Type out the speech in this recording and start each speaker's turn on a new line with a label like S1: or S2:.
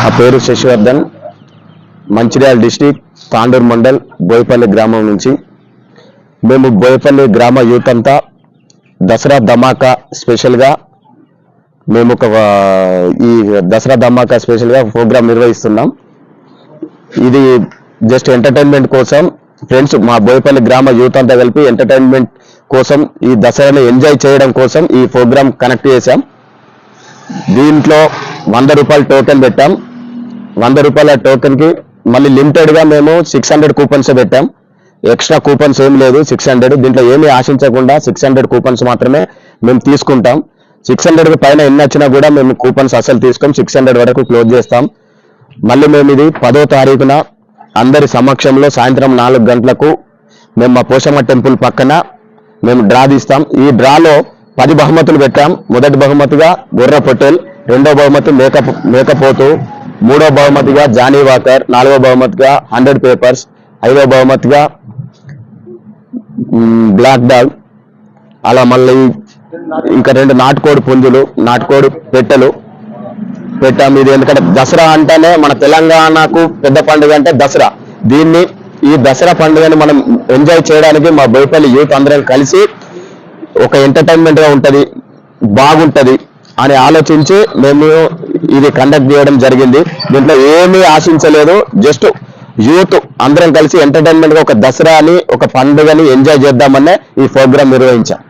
S1: నా పేరు శశివర్ధన్ మంచిర్యాల డిస్టిక్ తాండూరు మండల్ బోయపల్లి గ్రామం నుంచి. మేము బోయపల్లి గ్రామ యూత్ అంతా దసరా ధమాకా స్పెషల్గా మేము ఒక ఈ దసరా ధమాకా స్పెషల్గా ప్రోగ్రామ్ నిర్వహిస్తున్నాం. ఇది జస్ట్ ఎంటర్టైన్మెంట్ కోసం ఫ్రెండ్స్ మా బోయపల్లి గ్రామ యూత్ అంతా కలిపి ఎంటర్టైన్మెంట్ కోసం ఈ దసరాను ఎంజాయ్ చేయడం కోసం ఈ ప్రోగ్రామ్ కనెక్ట్ చేశాం. దీంట్లో వంద రూపాయలు టోకెన్ పెట్టాం. వంద రూపాయల టోకెన్కి మళ్ళీ లిమిటెడ్గా మేము సిక్స్ హండ్రెడ్ కూపన్స్ పెట్టాం. ఎక్స్ట్రా కూపన్స్ ఏం లేదు సిక్స్ హండ్రెడ్ దీంట్లో ఏమీ ఆశించకుండా సిక్స్ హండ్రెడ్ కూపన్స్ మాత్రమే మేము తీసుకుంటాం. సిక్స్ హండ్రెడ్ పైన ఎన్ని వచ్చినా కూడా మేము కూపన్స్ అసలు తీసుకోం. సిక్స్ హండ్రెడ్ వరకు క్లోజ్ చేస్తాం. మళ్ళీ మేము ఇది పదో తారీఖున అందరి సమక్షంలో సాయంత్రం నాలుగు గంటలకు మేము మా పోషమ్మ టెంపుల్ పక్కన మేము డ్రా తీస్తాం. ఈ డ్రాలో పది బహుమతులు పెట్టాం. మొదటి బహుమతిగా గుర్ర పటేల్ రెండో బహుమతి మేక మేకపోతు మూడో బహుమతిగా జానీ వాకర్ నాలుగో బహుమతిగా హండ్రెడ్ పేపర్స్ ఐదో బహుమతిగా బ్లాక్ డాగ్ అలా మళ్ళీ ఇంకా రెండు నాటుకోడి పుంజులు నాటుకోడి పెట్టెలు. పెట్టాం ఇది ఎందుకంటే దసరా అంటేనే మన తెలంగాణకు పెద్ద పండుగ అంటే దసరా. దీన్ని ఈ దసరా పండుగని మనం ఎంజాయ్ చేయడానికి మా బోయపల్లి యూత్ అందరం కలిసి ఒక ఎంటర్టైన్మెంట్గా ఉంటుంది బాగుంటుంది అని ఆలోచించి మేము ఇది కండక్ట్ చేయడం జరిగింది. దీంట్లో ఏమీ ఆశించలేదు. జస్ట్ యూత్ అందరం కలిసి ఎంటర్టైన్మెంట్గా ఒక దసరాని ఒక పండుగని ఎంజాయ్ చేద్దామనే ఈ ప్రోగ్రామ్ నిర్వహించాం.